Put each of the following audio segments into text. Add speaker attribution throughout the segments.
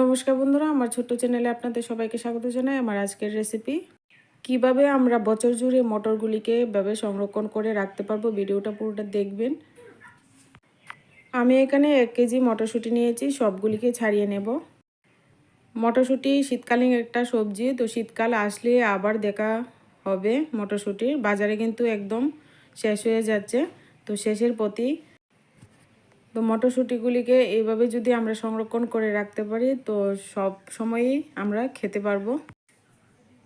Speaker 1: নমস্কার বন্ধুরা, আমার ছোট্ট চ্যানেলে আপনাদের সবাইকে স্বাগত জানাই। আমার আজকের রেসিপি কীভাবে আমরা বছর জুড়ে মটরগুলিকে এভাবে সংরক্ষণ করে রাখতে পারব ভিডিওটা পুরোটা দেখবেন। আমি এখানে এক কেজি মটরশুঁটি নিয়েছি, সবগুলিকে ছাড়িয়ে নেব। মটরশুঁটি শীতকালীন একটা সবজি, তো শীতকাল আসলে আবার দেখা হবে মটরশুঁটি। বাজারে কিন্তু একদম শেষ হয়ে যাচ্ছে, তো শেষের প্রতি তো মটরশুঁটিগুলিকে এইভাবে যদি আমরা সংরক্ষণ করে রাখতে পারি, তো সব সময়ই আমরা খেতে পারব।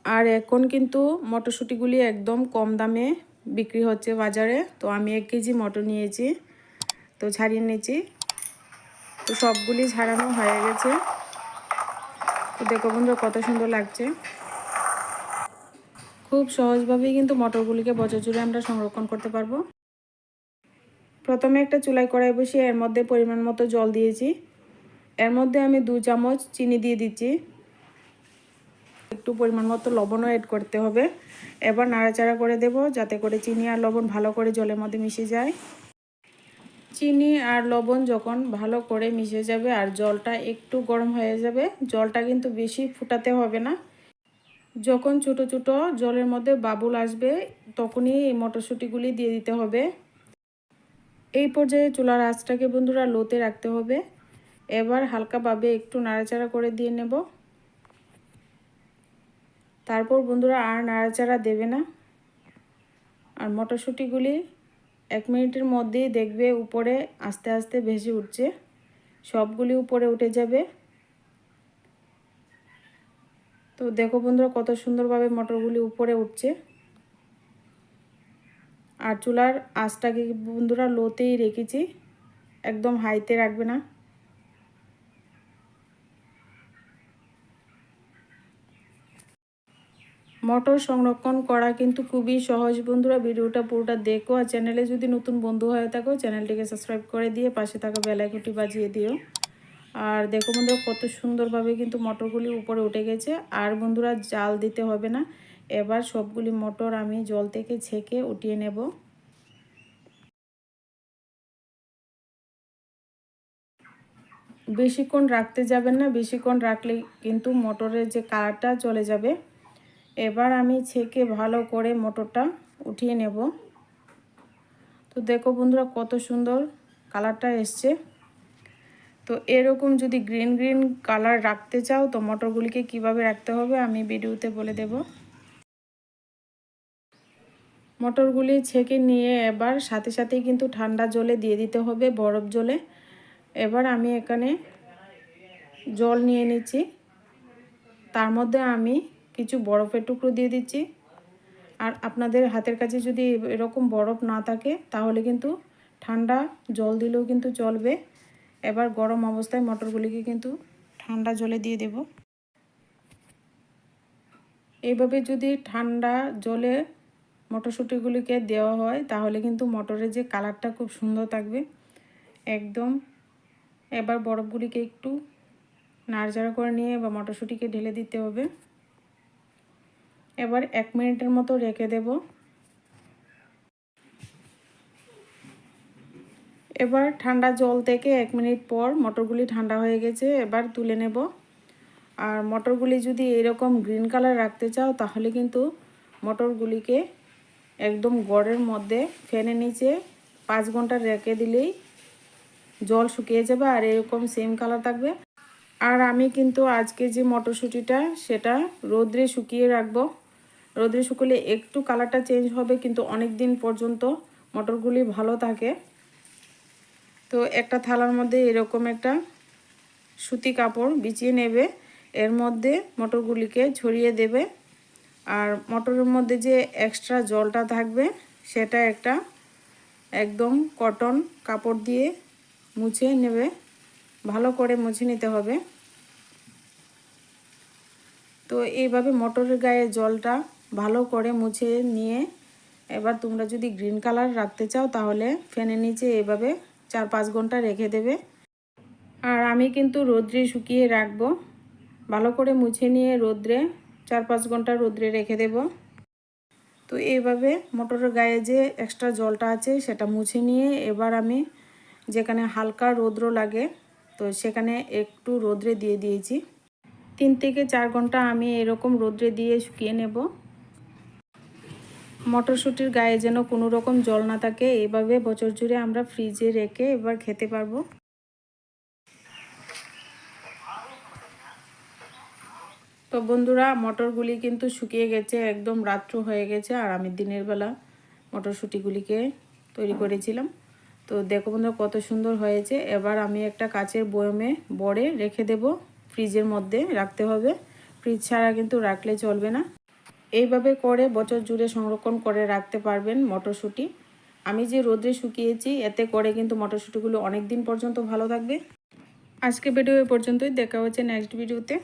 Speaker 1: আর এখন কিন্তু মটরশুঁটিগুলি একদম কম দামে বিক্রি হচ্ছে বাজারে। তো আমি এক কেজি মটর নিয়েছি, তো ছাড়িয়ে নিয়েছি তো সবগুলি ছাড়ানো হয়ে গেছে। তো দেখো বন্ধু কত সুন্দর লাগছে। খুব সহজভাবেই কিন্তু মটরগুলিকে বছর জুড়ে আমরা সংরক্ষণ করতে পারব। প্রথমে একটা চুলাই কড়াই বসিয়ে এর মধ্যে পরিমাণ মতো জল দিয়েছি। এর মধ্যে আমি দু চামচ চিনি দিয়ে দিচ্ছি। একটু পরিমাণ মতো লবণও অ্যাড করতে হবে। এবার নাড়াচাড়া করে দেব যাতে করে চিনি আর লবণ ভালো করে জলের মধ্যে মিশে যায়। চিনি আর লবণ যখন ভালো করে মিশে যাবে আর জলটা একটু গরম হয়ে যাবে, জলটা কিন্তু বেশি ফুটাতে হবে না। যখন ছোটো ছোটো জলের মধ্যে বাবুল আসবে, তখনই এই মটরশুঁটিগুলি দিয়ে দিতে হবে। এই পর্যায়ে চুলার আঁচটাকে বন্ধুরা লোতে রাখতে হবে। এবার হালকাভাবে একটু নাড়াচাড়া করে দিয়ে নেব। তারপর বন্ধুরা আর নাড়াচাড়া দেবে না। আর মটরশুঁটিগুলি এক মিনিটের মধ্যেই দেখবে উপরে আস্তে আস্তে ভেসে উঠছে। সবগুলি উপরে উঠে যাবে। তো দেখো বন্ধুরা কত সুন্দরভাবে মটরগুলি উপরে উঠছে। আর চুলার আঁচটাকে বন্ধুরা লোতেই রেখেছি। একদম হাইতে রাখবে না। মটর সংরক্ষণ করা কিন্তু খুবই সহজ। বন্ধুরা, ভিডিওটা পুরোটা দেখো আর চ্যানেলে যদি নতুন বন্ধু হয়ে থাকো, চ্যানেলটিকে সাবস্ক্রাইব করে দিয়ে পাশে থাকা বেলাইকুটি বাজিয়ে দিও। আর দেখো বন্ধুরা, কত সুন্দরভাবে কিন্তু মটরগুলি উপরে উঠে গেছে। আর বন্ধুরা, জাল দিতে হবে না। এবার সবগুলি মটর আমি জল থেকে ছেঁকে উঠিয়ে নেব। বেশিক্ষণ রাখতে যাবেন না, বেশিক্ষণ রাখলে কিন্তু মোটরের যে কালারটা চলে যাবে। এবার আমি ছেঁকে ভালো করে মোটরটা উঠিয়ে নেব। তো দেখো বন্ধুরা কত সুন্দর কালারটা এসছে। তো এরকম যদি গ্রিন গ্রিন কালার রাখতে চাও তো মটরগুলিকে কীভাবে রাখতে হবে আমি ভিডিওতে বলে দেব। মটরগুলি ছেঁকে নিয়ে এবার সাথে সাথেই কিন্তু ঠান্ডা জলে দিয়ে দিতে হবে, বরফ জলে। এবার আমি এখানে জল নিয়ে নিচ্ছি। তার মধ্যে আমি কিছু বরফের টুকরো দিয়ে দিচ্ছি। আর আপনাদের হাতের কাছে যদি এরকম বরফ না থাকে, তাহলে কিন্তু ঠান্ডা জল দিলেও কিন্তু চলবে। এবার গরম অবস্থায় মটরগুলিকে কিন্তু ঠান্ডা জলে দিয়ে দেব। এইভাবে যদি ঠান্ডা জলে মটরশুঁটিগুলিকে দেওয়া হয়, তাহলে কিন্তু মটরের যে কালারটা খুব সুন্দর থাকবে। একদম। এবার বরফগুলিকে একটু নাড়াচাড়া করে নিয়ে বা মটরশুঁটিকে ঢেলে দিতে হবে। এবার এক মিনিটের মতো রেখে দেব। এবার ঠান্ডা জল থেকে এক মিনিট পর মটরগুলি ঠান্ডা হয়ে গেছে, এবার তুলে নেব। আর মটরগুলি যদি এরকম গ্রিন কালার রাখতে চাও, তাহলে কিন্তু মটরগুলিকে একদম গড়ের মধ্যে ফ্যানের নিচে পাঁচ ঘণ্টা রেখে দিলেই জল শুকিয়ে যাবে আর এরকম সেম কালার থাকবে। আর আমি কিন্তু আজকে যে মটরশুঁটিটা, সেটা রোদ্রে শুকিয়ে রাখব। রোদ্রে শুকলে একটু কালারটা চেঞ্জ হবে, কিন্তু অনেক দিন পর্যন্ত মটরগুলি ভালো থাকে। তো একটা থালার মধ্যে এরকম একটা সুতি কাপড় বিছিয়ে নেবে। এর মধ্যে মটরগুলিকে ছড়িয়ে দেবে। আর মটরের মধ্যে যে এক্সট্রা জলটা থাকবে, সেটা একটা একদম কটন কাপড় দিয়ে মুছে নেবে। ভালো করে মুছে নিতে হবে। তো এইভাবে মটরের গায়ে জলটা ভালো করে মুছে নিয়ে, এবার তোমরা যদি গ্রিন কালার রাখতে চাও, তাহলে ফ্যানের নিচে এভাবে চার পাঁচ ঘণ্টা রেখে দেবে। আর আমি কিন্তু রোদ্রে শুকিয়ে রাখব। ভালো করে মুছে নিয়ে রোদ্রে চার পাঁচ ঘণ্টা রোদ্রে রেখে দেব। তো এইভাবে মোটরের গায়ে যে এক্সট্রা জলটা আছে সেটা মুছে নিয়ে এবার আমি যেখানে হালকা রৌদ্র লাগে, তো সেখানে একটু রোদ্রে দিয়ে দিয়েছি। তিন থেকে চার ঘণ্টা আমি এরকম রোদ্রে দিয়ে শুকিয়ে নেব। মটরশুঁটির গায়ে যেন কোনো রকম জল না থাকে, এইভাবে বছর জুড়ে আমরা ফ্রিজে রেখে এবার খেতে পারব। তো বন্ধুরা, মটরগুলি কিন্তু শুকিয়ে গেছে, একদম রাত্র হয়ে গেছে, আর আমি দিনের বেলা মটরশুঁটিগুলিকে তৈরি করেছিলাম। তো দেখো বন্ধুরা, কত সুন্দর হয়েছে। এবার আমি একটা কাচের বয়মে বড়ে রেখে দেব, ফ্রিজের মধ্যে রাখতে হবে। ফ্রিজ ছাড়া কিন্তু রাখলে চলবে না। এইভাবে করে বছর জুড়ে সংরক্ষণ করে রাখতে পারবেন মটরশুঁটি। আমি যে রোদে শুকিয়েছি, এতে করে কিন্তু মটরশুঁটিগুলো অনেক দিন পর্যন্ত ভালো থাকবে। আজকে ভিডিও এ পর্যন্তই। দেখা হচ্ছে নেক্সট ভিডিওতে